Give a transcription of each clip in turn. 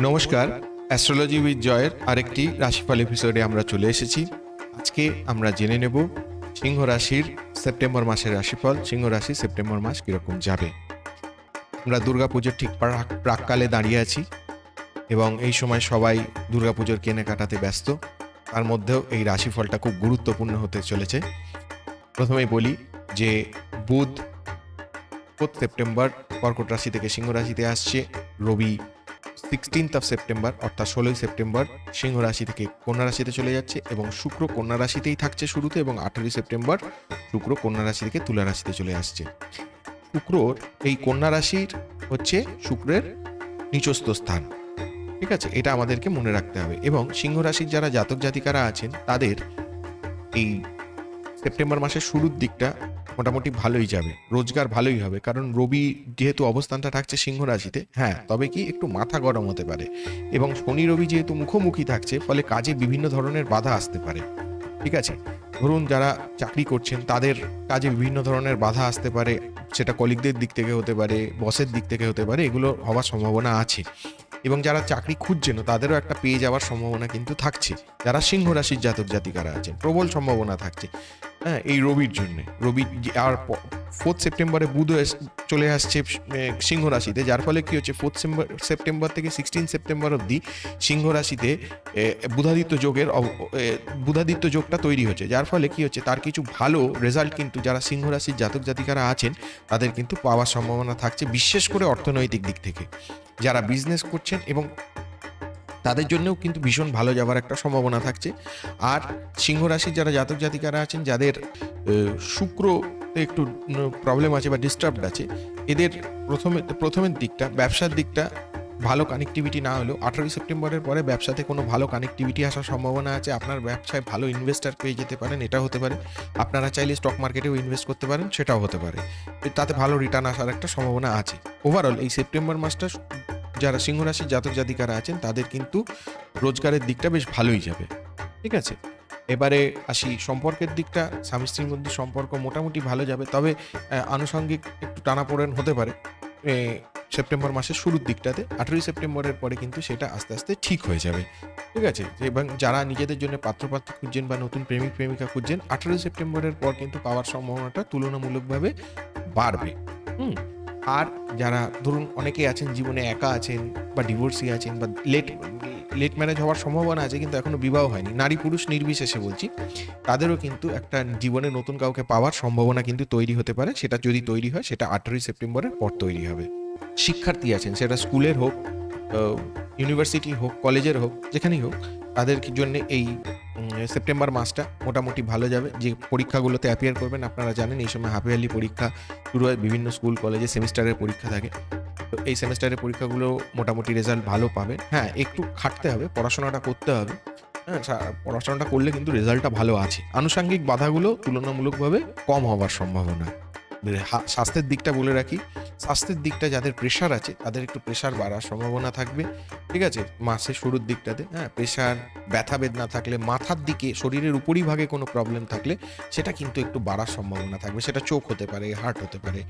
নমস্কার astrology with জয়ের আরেকটি রাশিফল এপিসোডে আমরা চলে এসেছি। আজকে আমরা জেনে নেব সিংহ রাশির সেপ্টেম্বর মাসের রাশিফল, সিংহ রাশি সেপ্টেম্বর মাস কীরকম যাবে। আমরা দুর্গাপুজোর ঠিক প্রাককালে দাঁড়িয়ে আছি এবং এই সময় সবাই দুর্গাপুজোর কেনাকাটাতে ব্যস্ত। তার মধ্যেও এই রাশিফলটা খুব গুরুত্বপূর্ণ হতে চলেছে। প্রথমেই বলি যে বুধ ফোর্থ সেপ্টেম্বর কর্কট রাশি থেকে সিংহ রাশিতে আসছে, রবি সিক্সটিন্থ অফ সেপ্টেম্বর অর্থাৎ ষোলোই সেপ্টেম্বর সিংহ রাশি থেকে কন্যা রাশিতে চলে যাচ্ছে এবং শুক্র কন্যা রাশিতেই থাকছে শুরুতে এবং আঠেরোই সেপ্টেম্বর শুক্র কন্যা রাশি থেকে তুলা রাশিতে চলে আসছে। শুক্রর এই কন্যা রাশির হচ্ছে শুক্রের নিচস্থ স্থান, ঠিক আছে? এটা আমাদেরকে মনে রাখতে হবে এবং সিংহ রাশির যারা জাতক জাতিকারা আছেন, তাদের এই সেপ্টেম্বর মাসের শুরুর দিকটা মোটামুটি ভালোই যাবে। রোজগার ভালোই হবে। কারণ রবি যেহেতু অবস্থানটা থাকছে সিংহ রাশিতে হ্যাঁ তবে কি একটু মাথা গরম হতে পারে। এবং শনি রবি যেহেতু মুখোমুখি থাকছে, ফলে কাজে বিভিন্ন ধরনের বাধা আসতে পারে। ঠিক আছে? ধরুন যারা চাকরি করছেন, তাদের কাজে বিভিন্ন ধরনের বাধা আসতে পারে। সেটা কলিগদের দিক থেকে হতে পারে, বসের দিক থেকে হতে পারে, এগুলো হওয়ার সম্ভাবনা আছে। এবং যারা চাকরি খুঁজছেন তাদেরও একটা পেয়ে যাওয়ার সম্ভাবনা কিন্তু থাকছে। যারা সিংহ রাশির জাতক জাতিকারা আছেন, প্রবল সম্ভাবনা থাকছে। হ্যাঁ এই রবির জন্য। রবি আর ফোর্থ সেপ্টেম্বরে বুধ চলে আসছে সিংহ রাশিতে, যার ফলে কি হচ্ছে ফোর্থ সেপ্টেম্বর থেকে সিক্সটিন সেপ্টেম্বর অবধি সিংহ রাশিতে বুধাদিত্য যোগের বুধাদিত্য যোগটা তৈরি হচ্ছে। যার ফলে কি হচ্ছে, তার কিছু ভালো রেজাল্ট কিন্তু যারা সিংহ রাশির জাতক জাতিকারা আছেন, তাদের কিন্তু পাওয়ার সম্ভাবনা থাকছে, বিশেষ করে অর্থনৈতিক দিক থেকে। যারা বিজনেস করছেন এবং তাদের জন্যও কিন্তু ভীষণ ভালো যাওয়ার একটা সম্ভাবনা থাকছে। আর সিংহ রাশির যারা জাতক জাতিকারা আছেন, যাদের শুক্র একটু প্রবলেম আছে বা ডিস্টার্বড আছে, এদের প্রথমে, প্রথমের দিকটা, ব্যবসার দিকটা ভালো কানেক্টিভিটি না হলেও আঠারোই সেপ্টেম্বরের পরে ব্যবসাতে কোনো ভালো কানেক্টিভিটি আসার সম্ভাবনা আছে। আপনার ব্যবসায় ভালো ইনভেস্টার পেয়ে যেতে পারেন এটা হতে পারে। আপনারা চাইলে স্টক মার্কেটেও ইনভেস্ট করতে পারেন, সেটাও হতে পারে। তাতে ভালো রিটার্ন আসার একটা সম্ভাবনা আছে। ওভারঅল এই সেপ্টেম্বর মাসটা যারা সিংহ রাশির জাতক জাতিকারা আছেন, তাদের কিন্তু রোজগারের দিকটা বেশ ভালোই যাবে। ঠিক আছে? এবারে আসি সম্পর্কের দিকটা। স্বামী স্ত্রীর মধ্যে সম্পর্ক মোটামুটি ভালো যাবে, তবে আনুষঙ্গিক একটু টানাপোড়েন হতে পারে। সেপ্টেম্বর মাসের শুরুর দিকটাতে, আঠেরোই সেপ্টেম্বরের পরে কিন্তু সেটা আস্তে আস্তে ঠিক হয়ে যাবে। ঠিক আছে? এবং যারা নিজেদের জন্য পাত্রপাত্র খুঁজছেন বা নতুন প্রেমিক, প্রেমিকা খুঁজছেন, আঠেরোই সেপ্টেম্বরের পর কিন্তু পাওয়ার সম্ভাবনাটা তুলনামূলকভাবে বাড়বে। হুম? আর যারা ধরুন অনেকে আছেন, জীবনে একা আছেন বা ডিভোর্সি আছেন বা লেট লেট ম্যারেজ হওয়ার সম্ভাবনা আছে কিন্তু এখনও বিবাহ হয়নি। নারী পুরুষ নির্বিশেষে বলছি, তাদেরও কিন্তু একটা জীবনে নতুন কাউকে পাওয়ার সম্ভাবনা কিন্তু তৈরি হতে পারে। সেটা যদি তৈরি হয়, সেটা আঠেরোই সেপ্টেম্বরের পর তৈরি হবে। শিক্ষার্থী আছেন, সেটা স্কুলের হোক ইউনিভার্সিটি হোক কলেজের হোক, যেখানেই হোক, তাদের জন্য এই সেপ্টেম্বর মাসটা মোটামুটি ভালো যাবে। যে পরীক্ষাগুলোতে অ্যাপিয়ার করবেন, আপনারা জানেন এই সময় হাফ ইয়ারলি পরীক্ষা শুরু হয় বিভিন্ন স্কুল কলেজে সেমিস্টারের পরীক্ষা থাকে। তো এই সেমিস্টারের পরীক্ষাগুলো মোটামুটি রেজাল্ট ভালো পাবে হ্যাঁ একটু খাটতে হবে, পড়াশোনাটা করতে হবে। হ্যাঁ পড়াশোনাটা করলে কিন্তু রেজাল্টটা ভালো আছে। আনুষঙ্গিক বাধাগুলো তুলনামূলকভাবে কম হওয়ার সম্ভাবনা। স্বাস্থ্যের দিকটা বলে রাখি। স্বাস্থ্যের দিকটা যাদের প্রেশার আছে, তাদের একটু প্রেশার বাড়ার সম্ভাবনা থাকবে। ঠিক আছে? মাসের শুরুর দিকটাতে হ্যাঁ? প্রেশার ব্যথা বেদনা থাকলে, মাথার দিকে, শরীরের উপরিভাগে কোনো প্রবলেম থাকলে, সেটা কিন্তু একটু বাড়ার সম্ভাবনা থাকবে। সেটা চোখ হতে পারে হার্ট হতে পারে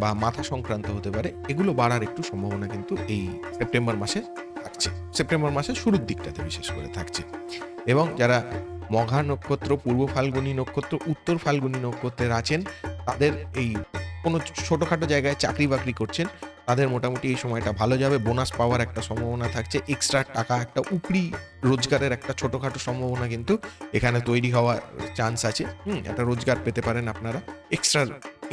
বা মাথা সংক্রান্ত হতে পারে, এগুলো বাড়ার একটু সম্ভাবনা কিন্তু এই সেপ্টেম্বর মাসে থাকছে। সেপ্টেম্বর মাসের শুরুর দিকটাতে বিশেষ করে থাকছে। এবং যারা মঘা নক্ষত্র, পূর্ব ফাল্গুনী নক্ষত্র, উত্তর ফাল্গুনী নক্ষত্রের আছেন তাদের এই কোনো ছোটোখাটো জায়গায় চাকরি বাকরি করছেন, তাদের মোটামুটি এই সময়টা ভালো যাবে। বোনাস পাওয়ার একটা সম্ভাবনা থাকছে এক্সট্রা টাকা, একটা উপরি রোজগারের একটা ছোটোখাটো সম্ভাবনা কিন্তু এখানে তৈরি হওয়ার চান্স আছে। হুম, একটা রোজগার পেতে পারেন আপনারা। এক্সট্রা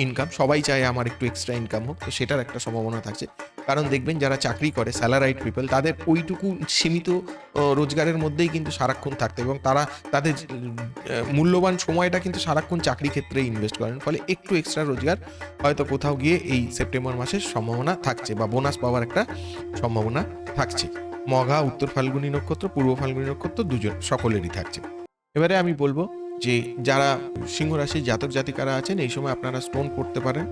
ইনকাম সবাই চায় আমার একটু এক্সট্রা ইনকাম হোক, তো সেটার একটা সম্ভাবনা থাকছে। কারণ দেখবেন যারা চাকরি করে স্যালারাইড পিপল তাদের ওইটুকু সীমিত রোজগারের মধ্যেই কিন্তু সারাক্ষণ থাকতে এবং তারা তাদের মূল্যবান সময়টা কিন্তু সারাক্ষণ চাকরি ক্ষেত্রে ইনভেস্ট করেন। ফলে একটু এক্সট্রা রোজগার হয়তো কোথাও গিয়ে এই সেপ্টেম্বর মাসের সম্ভাবনা থাকছে বা বোনাস পাওয়ার একটা সম্ভাবনা থাকছে। মঘা, উত্তর ফাল্গুনী নক্ষত্র, পূর্ব ফাল্গুনী নক্ষত্র, দুজন সকলেরই থাকছে। এবারে আমি বলব যে যারা সিংহ রাশির জাতক জাতিকারা আছেন, এই সময় আপনারা স্টোন পড়তে পারেন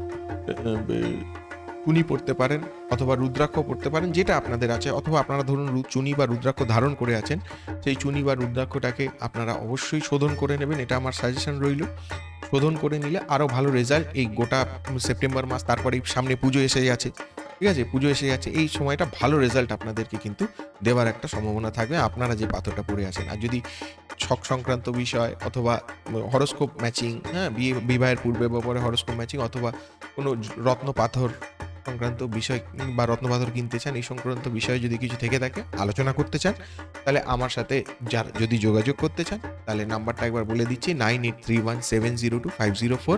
চুনি পড়তে পারেন, অথবা রুদ্রাক্ষ পড়তে পারেন, যেটা আপনাদের আছে, অথবা আপনারা ধরুন চুনি বা রুদ্রাক্ষ ধারণ করে আছেন, সেই চুনি বা রুদ্রাক্ষটাকে আপনারা অবশ্যই শোধন করে নেবেন, এটা আমার সাজেশন রইল। শোধন করে নিলে আরও ভালো রেজাল্ট এই গোটা সেপ্টেম্বর মাস তারপরে সামনে পুজো এসে যাচ্ছে ঠিক আছে? পুজো এসে যাচ্ছে এই সময়টা ভালো রেজাল্ট আপনাদেরকে কিন্তু দেওয়ার একটা সম্ভাবনা থাকবে। আপনারা যে পাথরটা পড়ে আছেন, আর যদি ছক সংক্রান্ত বিষয় অথবা হরস্কোপ ম্যাচিং হ্যাঁ বিয়ে, বিবাহের পূর্বে বা পরে হরস্কোপ ম্যাচিং অথবা কোনো রত্ন পাথর সংক্রান্ত বিষয় বা রত্ন পাথর কিনতে চান, এই সংক্রান্ত বিষয়ে যদি কিছু থেকে থাকে, আলোচনা করতে চান, তাহলে আমার সাথে যার যদি যোগাযোগ করতে চান, তাহলে নাম্বারটা একবার বলে দিচ্ছি, nine eight three one seven zero two five zero four.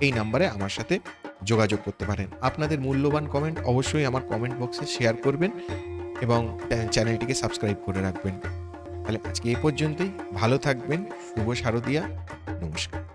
এই নাম্বারে আমার সাথে যোগাযোগ করতে পারেন। আপনাদের মূল্যবান কমেন্ট অবশ্যই আমার কমেন্ট বক্সে শেয়ার করবেন এবং চ্যানেলটিকে সাবস্ক্রাইব করে রাখবেন। তাহলে আজকে এ পর্যন্তই। ভালো থাকবেন। শুভ শারদিয়া। নমস্কার।